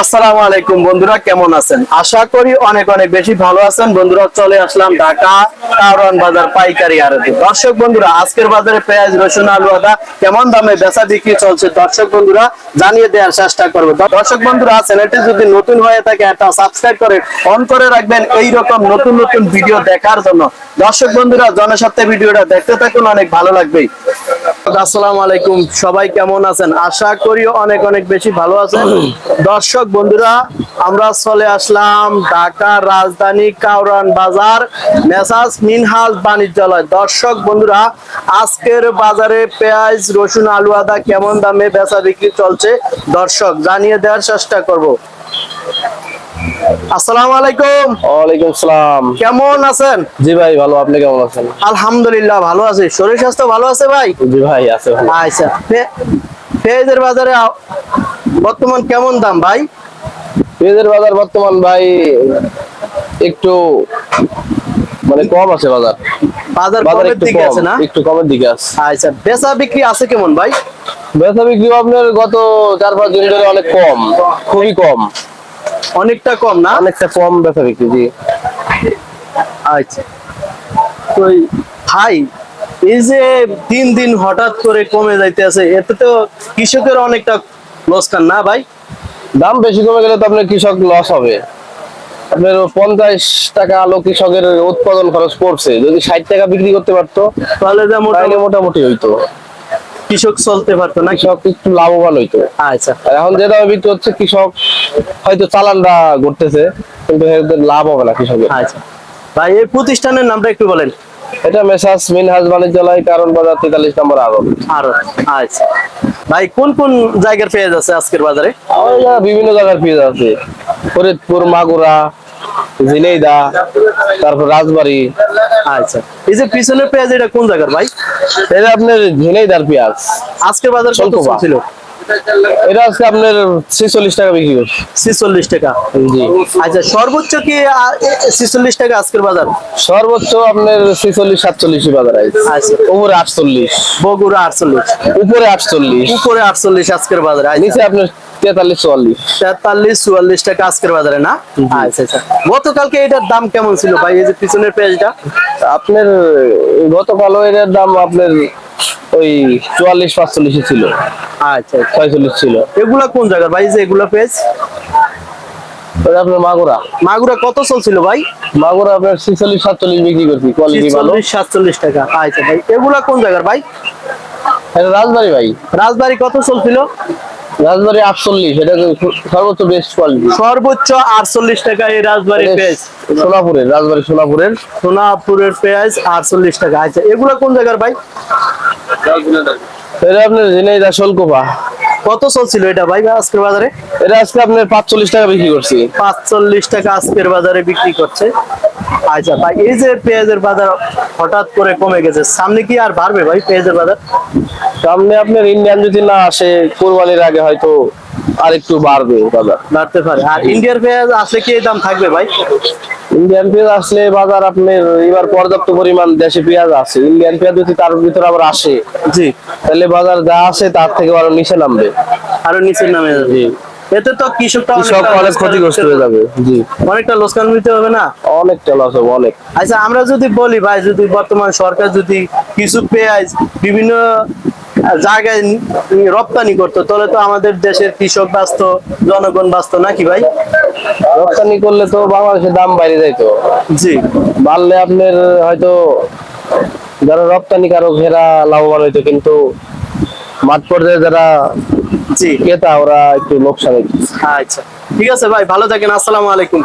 আসসালামু আলাইকুম বন্ধুরা, কেমন আছেন? আশা করি অনেক অনেক বেশি ভালো আছেন। বন্ধুরা, চলে আসলাম ঢাকা কারণ বাজার পাইকারি আড়তে দর্শক বন্ধুরা, আজকের বাজারে পেঁয়াজ, রসুন, আলু, আদা কেমন দামে বেচা বিক্রি চলছে? দর্শক বন্ধুরা, জানিয়ে দেওয়ার চেষ্টা করব। দর্শক বন্ধুরা, চ্যানেলটি যদি নতুন হয়ে থাকে, একটা সাবস্ক্রাইব করে অন করে রাখবেন। এই রকম নতুন নতুন ভিডিও দেখার জন্য। দর্শক বন্ধুরা, জনস্বার্থে ভিডিওটা দেখতে থাকুন, অনেক ভালো লাগবেই। আসসালামু আলাইকুম। সবাই কেমন আছেন? আশা করি অনেক অনেক বেশি ভালো আছেন। দর্শক, বন্ধুরা, আমরা চলে আসলাম ঢাকার রাজধানী কাউরান বাজার, মেসাজ মিনহাজ বাণিজ্যালয়। দর্শক, বন্ধুরা, আজকের বাজারে পেঁয়াজ, রসুন, আলু, আদা কেমন দামে বেচা বিক্রি চলছে? দর্শক, জানিয়ে দেওয়ার চেষ্টা করব। আসসালামু আলাইকুম। ওয়ালাইকুম সালাম। কেমন আছেন? জি ভাই ভালো। আপনি কেমন আছেন? আলহামদুলিল্লাহ ভালো আছি। শরীর স্বাস্থ্য ভালো আছে ভাই? জি ভাই আছে আচ্ছা পেঁয়াজের বাজারে বর্তমান কেমন দাম ভাই? পেঁয়াজের বাজার বর্তমান ভাই একটু মানে কম আছে বাজার। বাজার বাজার কমের দিকে আছে না? একটু কমের দিকে আছে। আচ্ছা বেচা বিক্রি আছে কেমন ভাই? বেচা বিক্রি আপনার গত চার পাঁচ দিন ধরে অনেক কম খুবই কম। অনেকটা কম না? অনেকটা কম বেচা বিক্রি জি। আচ্ছা। তো ভাই এই যে দিন দিন হঠাৎ করে কমে যাইতেছে এতে তো কৃষকের অনেকটা লোকসান না ভাই? দাম বেশি কমে গেলে তো আপনার কৃষক লস হবে। আপনার পঞ্চাশ টাকা আলো কৃষকের উৎপাদন খরচ পড়ছে যদি ষাট টাকা বিক্রি করতে পারতো তাহলে মোটামুটি হইতো। কৃষক চলতে পারতো না কৃষক একটু লাভবান হইতো। আচ্ছা। এখন যে দামে বিক্রি হচ্ছে কৃষক হয়তো চালানটা ঘুরতেছে কিন্তু লাভ হবে না কৃষকের আচ্ছা। ভাই এই প্রতিষ্ঠানের নামটা একটু বলেন। এটা মেসাস মিনহাজ বাণিজ্যালয় কারণ বাজার তেতাল্লিশ নম্বর আরও আরও আচ্ছা। ভাই কোন কোন জায়গার পেঁয়াজ আছে আজকের বাজারে? বিভিন্ন জায়গার পেঁয়াজ আছে। ফরিদপুর মাগুরা ঝিনাইদা তারপর রাজবাড়ি। আচ্ছা। এই যে পিছনের পেঁয়াজ এটা কোন জায়গার ভাই? এটা আপনার ঝিনাইদার পেঁয়াজ। আজকের বাজার কত। ছিল? এটা আজকে আপনার ছেচল্লিশ টাকা বিক্রি করছে। ছিচল্লিশ টাকা। জি। আচ্ছা সর্বোচ্চ কি ছিচল্লিশ টাকা আজকের বাজার? সর্বোচ্চ আপনার ছেচল্লিশ সাতচল্লিশ বাজার আছে। আচ্ছা। উপরে আটচল্লিশ। বগুড়া আটচল্লিশ। উপরে আটচল্লিশ। উপরে আটচল্লিশ আজকের বাজারে আচ্ছা। নিচে আপনার তেতাল্লিশ চুয়াল্লিশ। তেতাল্লিশ চুয়াল্লিশ টাকা আজকের বাজারে না? আচ্ছা আচ্ছা। গতকালকে এটার দাম কেমন ছিল ভাই? এই যে পিছনের পেঁয়াজটা। আপনার গতকালও এটার দাম আপনার ওই চুয়াল্লিশ পাঁচচল্লিশে ছিল। আচ্ছা আচ্ছা। ছয়চল্লিশ ছিল। এগুলা কোন জায়গার ভাই? যে এগুলা পেজ? আপনার মাগুরা। মাগুরা কত চলছিল ভাই? মাগুরা আপনার ছিচল্লিশ সাতচল্লিশ বিক্রি করছি কোয়ালিটি ভালো। সাতচল্লিশ টাকা। আচ্ছা ভাই এগুলা কোন জায়গার ভাই? রাজবাড়ি ভাই। রাজবাড়ি কত চলছিল রাজবাড়ি আটচল্লিশ এটা সর্বোচ্চ বেস্ট কোয়ালিটি সর্বোচ্চ আটচল্লিশ টাকা এই রাজবাড়ির পেঁয়াজ। সোনাপুরের রাজবাড়ি সোনাপুরের সোনাপুরের পেঁয়াজ আটচল্লিশ টাকা। আচ্ছা এগুলা কোন জায়গার ভাই? এটা আপনার ঝিনাইদা শোলকোপা কত চলছিল এটা ভাই আজকের বাজারে? এটা আজকে আপনার পাঁচচল্লিশ টাকা বিক্রি করছি। পাঁচচল্লিশ টাকা আজকের বাজারে বিক্রি করছে। আচ্ছা ভাই এই যে পেঁয়াজের বাজার হঠাৎ করে কমে গেছে সামনে কি আর বাড়বে ভাই পেঁয়াজের বাজার? সামনে আপনার ইন্ডিয়ান যদি না আসে কোরবানির আগে হয়তো আর একটু বাড়বে বাজার। বাড়তে পারে। আর ইন্ডিয়ার পেঁয়াজ আসলে কি দাম থাকবে ভাই? ইন্ডিয়ান পেঁয়াজ আসলে বাজার আপনার এবার পর্যাপ্ত পরিমাণ দেশে পেঁয়াজ আছে। ইন্ডিয়ান পেঁয়াজ যদি তার ভিতরে আবার আসে জি। তাহলে বাজার যা আছে তার থেকে আরও নিচে নামবে। আরও নিচে নামে। যাবে এতে তো কৃষকটা অনেক ক্ষতিগ্রস্ত হয়ে যাবে। জি। অনেকটা লোকসান নিতে হবে না? অনেকটা লস হবে অনেক। আচ্ছা আমরা যদি বলি ভাই যদি বর্তমান সরকার যদি কিছু পেঁয়াজ বিভিন্ন জায়গায় রপ্তানি করতো তাহলে তো আমাদের দেশের কৃষক বাঁচত জনগণ বাঁচত নাকি ভাই? রপ্তানি করলে তো বাংলাদেশের দাম বাইরে যাইতো জি। বাড়লে আপনার হয়তো যারা রপ্তানি কারক এরা লাভবান হইতো কিন্তু মাঠ পর্যায়ে যারা জি। ক্রেতা ওরা একটু আচ্ছা ঠিক আছে ভাই ভালো থাকেন আসসালামু আলাইকুম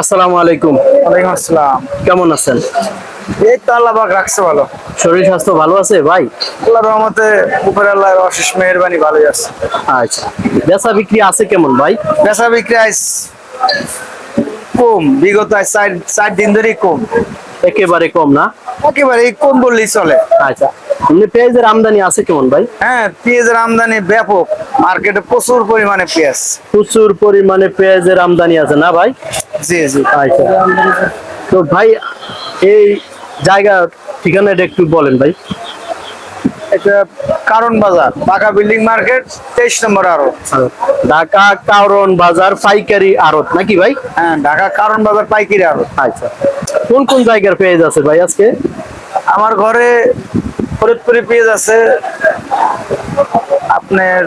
আসসালামু আলাইকুম। ওয়ালাইকুম আসসালাম। কেমন আছেন? এই তো আল্লাহ পাক রাখছে ভালো। শরীর স্বাস্থ্য ভালো আছে ভাই? আল্লাহ রহমতে উপরে আল্লাহর অশেষ মেহরবানি ভালোই আছে। আচ্ছা বেচা বিক্রি আছে কেমন ভাই? বেচা বিক্রি আইস কম বিগত আজ চার চার দিন ধরেই কম। একেবারে কম না? একেবারে কম বললেই চলে। আচ্ছা এমনি পেঁয়াজের আমদানি আছে কেমন ভাই? হ্যাঁ পেঁয়াজের আমদানি ব্যাপক। মার্কেটে প্রচুর পরিমাণে পেঁয়াজ। প্রচুর পরিমাণে পেঁয়াজের আমদানি আছে না ভাই? জি জি। আচ্ছা। তো ভাই এই জায়গা ঠিকানাটা একটু বলেন ভাই। এটা কারণ বাজার পাকা বিল্ডিং মার্কেট তেইশ নম্বর আরও ঢাকা বাজার পাইকারি আড়ত নাকি ভাই? হ্যাঁ ঢাকা কারণ বাজার পাইকারি আরও আচ্ছা। কোন কোন জায়গার পেঁয়াজ আছে ভাই আজকে? আমার ঘরে ফরিদপুরি পেঁয়াজ আছে আপনার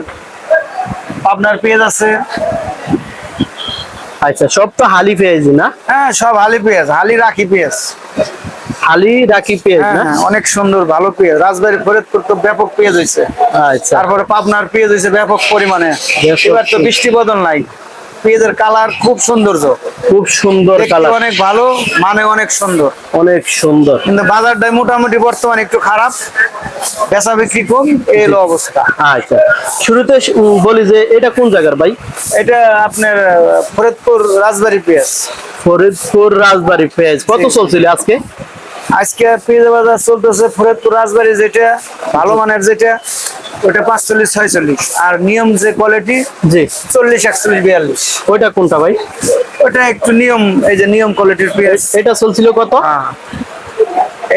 পাবনার পেঁয়াজ আছে। আচ্ছা সব তো হালি পেঁয়াজ না? হ্যাঁ সব হালি পেঁয়াজ হালি রাখি পেঁয়াজ। হালি রাখি পেঁয়াজ হ্যাঁ না? হ্যাঁ, অনেক সুন্দর ভালো পেঁয়াজ। রাজবাড়ি ফরিদপুর তো ব্যাপক পেঁয়াজ হয়েছে আচ্ছা। তারপরে পাবনার পেঁয়াজ হয়েছে ব্যাপক পরিমাণে। এবার তো বৃষ্টি বদল নাই। পেঁয়াজের কালার খুব সৌন্দর্য। খুব সুন্দর কালার। অনেক ভালো মানে অনেক সুন্দর। অনেক সুন্দর। কিন্তু বাজারটাই মোটামুটি বর্তমানে একটু খারাপ। বেচা বিক্রি কম এই হলো অবস্থা। আচ্ছা। শুরুতে বলি যে এটা কোন জায়গার ভাই? এটা আপনার ফরিদপুর রাজবাড়ি পেঁয়াজ। ফরিদপুর রাজবাড়ি পেঁয়াজ। কত চলছিল আজকে? আজকে পেঁয়াজ বাজার চলতেছে ফরিদপুর রাজবাড়ি যেটা ভালো মানের যেটা। ওটা পাঁচচল্লিশ ছয়চল্লিশ। আর নিয়ম যে কোয়ালিটি জি। চল্লিশ একচল্লিশ বিয়াল্লিশ। ওইটা কোনটা ভাই? ওটা একটু নিয়ম এই যে নিয়ম কোয়ালিটির পেঁয়াজ। এটা চলছিল কত? হ্যাঁ।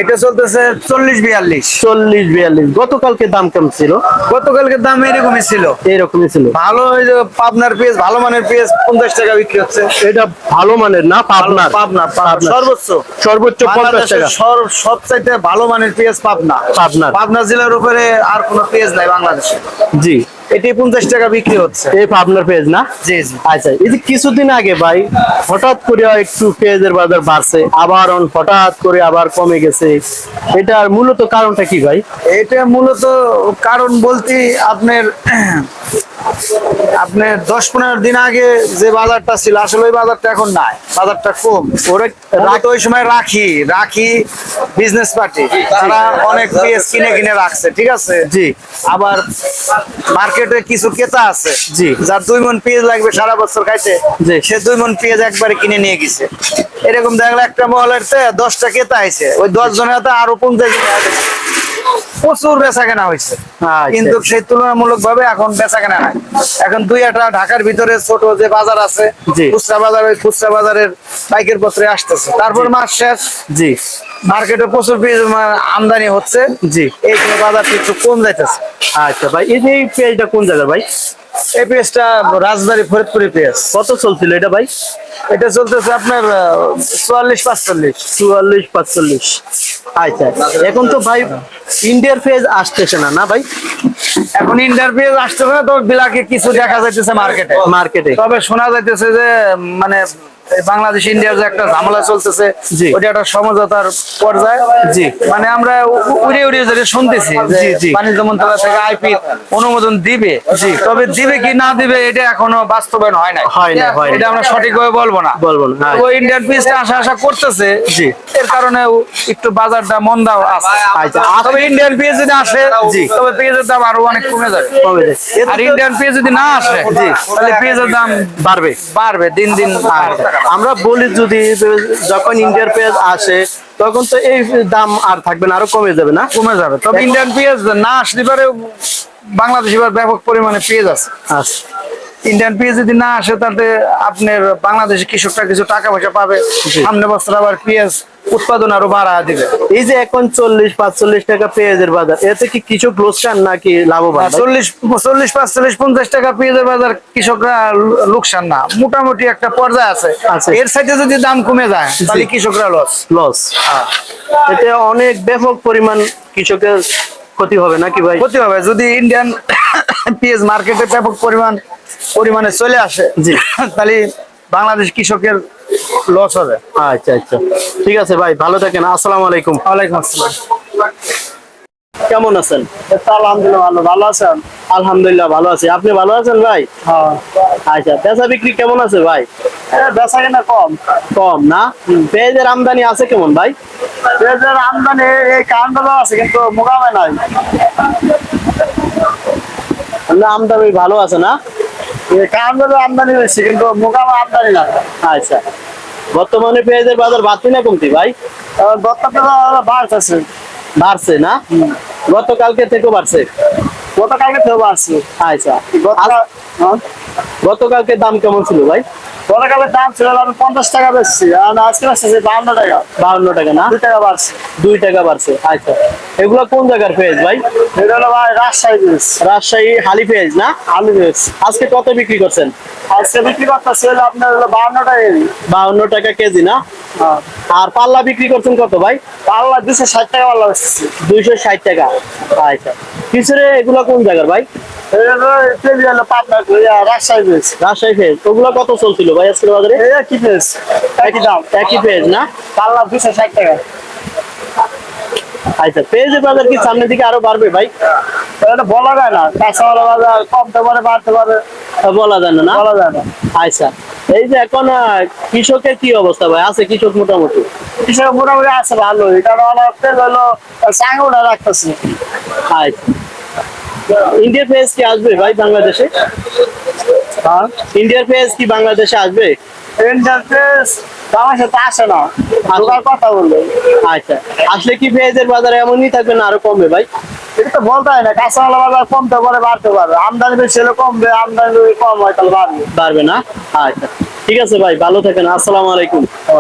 এটা চলতেছে চল্লিশ বিয়াল্লিশ। চল্লিশ বিয়াল্লিশ। গতকালকে দাম কেমন ছিল? গতকালকে দাম এরকমই ছিল। এইরকমই ছিল। ভালো ওই যে পাবনার পেঁয়াজ ভালো মানের পেঁয়াজ পঞ্চাশ টাকা বিক্রি হচ্ছে। এটা ভালো মানের না পাবনার? পাবনা পাবনা পাবনার। সর্বোচ্চ। সর্বোচ্চ পঞ্চাশ টাকা। সবচাইতে ভালো মানের পেঁয়াজ পাবনা। পাবনার। পাবনা জেলার উপরে আর কোনো পেঁয়াজ নাই বাংলাদেশে। জি। এটি পঞ্চাশ টাকা বিক্রি হচ্ছে। এই পাবনার পেঁয়াজ না? জি জি। আচ্ছা এই যে কিছুদিন আগে ভাই হঠাৎ করে একটু পেঁয়াজের বাজার বাড়ছে আবার হঠাৎ করে আবার কমে গেছে। এটার মূলত কারণটা কি ভাই? এটা মূলত কারণ বলতে আপনার আপনার দশ পনেরো দিন আগে যে বাজারটা ছিল আসলে ওই বাজারটা এখন নাই বাজারটা কম। ওরা ওই সময় রাখি রাখি বিজনেস পার্টি তারা অনেক পেঁয়াজ কিনে কিনে রাখছে ঠিক আছে? জি। আবার মার্কেটে কিছু ক্রেতা আছে জি। যার দুই মন পেঁয়াজ লাগবে সারা বছর খাইতে। সে দুই মন পেঁয়াজ একবারে কিনে নিয়ে গেছে এরকম দেখলে একটা মহলের দশটা ক্রেতা আছে ওই দশ জনের হাতে আরও পঞ্চাশ। প্রচুর বেচা কেনা হয়েছে আচ্ছা। কিন্তু সেই তুলনামূলক ভাবে এখন বেচা কেনা নাই। এখন দুই একটা ঢাকার ভিতরে ছোট যে বাজার আছে। খুচরা বাজার ওই খুচরা বাজারের পাইকের পত্রে আসতেছে। তারপর মাস শেষ। জি। মার্কেটে প্রচুর আমদানি হচ্ছে। জি। এই বাজারটা একটু কম যাইতেছে। আচ্ছা ভাই এই যে এই পেঁয়াজটা কোন জায়গা ভাই? এই পেঁয়াজটা রাজবাড়ি ফরিদপুরি পেঁয়াজ। কত চলছিল এটা ভাই? এটা চলতেছে আপনার চুয়াল্লিশ পাঁচচল্লিশ। চুয়াল্লিশ পাঁচচল্লিশ। আচ্ছা এখন তো ভাই ইন্ডিয়ার পেঁয়াজ আসতেছে না না ভাই? এখন ইন্টারফেস আসতেছে না তো বিলাকে কিছু দেখা যাইতেছে মার্কেটে মার্কেটে তবে শোনা যাইতেছে যে মানে বাংলাদেশ ইন্ডিয়ার যে একটা ঝামেলা চলতেছে। ওটা একটা সমঝোতার পর্যায়ে জি। মানে আমরা উড়ে উড়ে যেটা শুনতেছি। বাণিজ্য মন্ত্রণালয় থেকে আইপি অনুমোদন দিবে জি। তবে দিবে কি না দিবে এটা এখনও বাস্তবায়ন হয় নাই হয় নাই, এটা আমরা সঠিকভাবে বলব না বলব না। ওই ইন্ডিয়ান পিসটা আশা আশা করতেছে জি। এর কারণে একটু বাজারটা মন্দাও আছে আচ্ছা, তবে ইন্ডিয়ান পিস যদি আসে জি। তবে পেঁয়াজের দাম আরও অনেক কমে যাবে কমে। আর ইন্ডিয়ান পিস যদি না আসে জি। তাহলে পেঁয়াজের দাম বাড়বে বাড়বে দিন দিন আচ্ছা, আমরা বলি যদি যখন ইন্ডিয়ার পেঁয়াজ আসে তখন তো এই দাম আর থাকবে না আরও কমে যাবে না? কমে যাবে। তবে ইন্ডিয়ান পেঁয়াজ না আসলে বাংলাদেশ বাংলাদেশে ব্যাপক পরিমাণে পেঁয়াজ আছে। আচ্ছা। ইন্ডিয়ান পেঁয়াজ যদি না আসে তাতে আপনার বাংলাদেশি কৃষকরা কিছু টাকা পয়সা পাবে। সামনে বছর আবার পেঁয়াজ উৎপাদন আরও বাড়া দিবে। এই যে এখন চল্লিশ পাঁচচল্লিশ টাকা পেঁয়াজের বাজার এতে কি কিছু লোকসান নাকি লাভবান? চল্লিশ চল্লিশ পাঁচচল্লিশ পঞ্চাশ টাকা পেঁয়াজের বাজার কৃষকরা লোকসান না। মোটামুটি একটা পর্যায়ে আছে। আছে। এর সাইডে যদি দাম কমে যায় তাহলে কৃষকরা লস লস এতে অনেক ব্যাপক পরিমাণ কৃষকের ক্ষতি হবে নাকি ভাই? ক্ষতি হবে। যদি ইন্ডিয়ান পিএস মার্কেটে ব্যাপক পরিমাণ পরিমাণে চলে আসে জি। তাহলে বাংলাদেশ কৃষকের লস হবে। আচ্ছা আচ্ছা। ঠিক আছে ভাই ভালো থাকেন। আসসালামু আলাইকুম। ওয়ালাইকুম আসসালাম। কেমন আছেন? আলহামদুলিল্লাহ ভালো। ভালো আছেন? আলহামদুলিল্লাহ ভালো আছি। আপনি ভালো আছেন ভাই? হ্যাঁ। আচ্ছা বেচা বিক্রি কেমন আছে ভাই? বেচা কেনা কম। কম না? পেঁয়াজের আমদানি আছে কেমন ভাই? পেঁয়াজের আমদানি এই আছে কিন্তু মোকামে নাই। না আমদানি ভালো আছে না? এই আমদানি বেশি কিন্তু মোকামে আমদানি না আচ্ছা। বর্তমানে পেঁয়াজের বাজার বাড়তি না কমতি ভাই? দত্তটা বাড়তেছে। বাড়ছে না? গতকালকে থেকেও বাড়ছে। গতকালকে থেকে বাড়ছে। আচ্ছা। গতকাল গতকালকে দাম কেমন ছিল ভাই? গতকালের দাম ছিল আমি পঞ্চাশ টাকা বেচছি আর আজকে বেচতেছি টাকা। বাউন্ন টাকা না? দুই টাকা বাড়ছে। দুই টাকা বাড়ছে আচ্ছা। এগুলো কোন জায়গার পেঁয়াজ ভাই? এটা হলো ভাই রাজশাহী হালি পেঁয়াজ না? আজকে কত বিক্রি করছেন? আজকে বিক্রি করতেছি আপনার হলো বাহান্ন টাকা কেজি। বাউন্ন টাকা কেজি না? হ্যাঁ। আর পাল্লা বিক্রি করছেন কত ভাই? পাল্লা দুশো ষাট টাকা পাল্লা দুইশো ষাট টাকা। আচ্ছা। কিসের এগুলো কোন জায়গার ভাই? রাজশাহী ওগুলো কত চলছিল ভাই আজকের বাজারে? কি একই দাম। একই না? পাল্লা দুশো ষাট টাকা। আচ্ছা পেঁয়াজের বাজার কি সামনের দিকে আরও বাড়বে ভাই? এটা বলা যায় না। বাজার কমতে পারে বাড়তে পারে। বলা যায় না না? বলা যায় না। আচ্ছা। এই যে এখন কৃষকের কি অবস্থা ভাই? আছে কৃষক মোটামুটি? কৃষক মোটামুটি আছে ভালো এটা হলো হলো চাঙ্গুটা রাখতেছে। আচ্ছা ইন্ডিয়ার পেঁয়াজ কি আসবে ভাই বাংলাদেশে? হ্যাঁ? ইন্ডিয়ার পেঁয়াজ কি বাংলাদেশে আসবে? ইন্টারফেস আমার সাথে আসে না। কথা বলল। আচ্ছা। আসলে কি পেঁয়াজের বাজারে এমনই থাকবে না আরও কমবে ভাই? এটা তো বলতে হয় না কাঁচামালা বাজার কমতে পারে, বাড়তে পারে। আমদানি বেশি হলে কমবে, আমদানি কম হয় তাহলে বাড়বে। বাড়বে না? আচ্ছা। ঠিক আছে ভাই, ভালো থাকেন। আসসালামু আলাইকুম।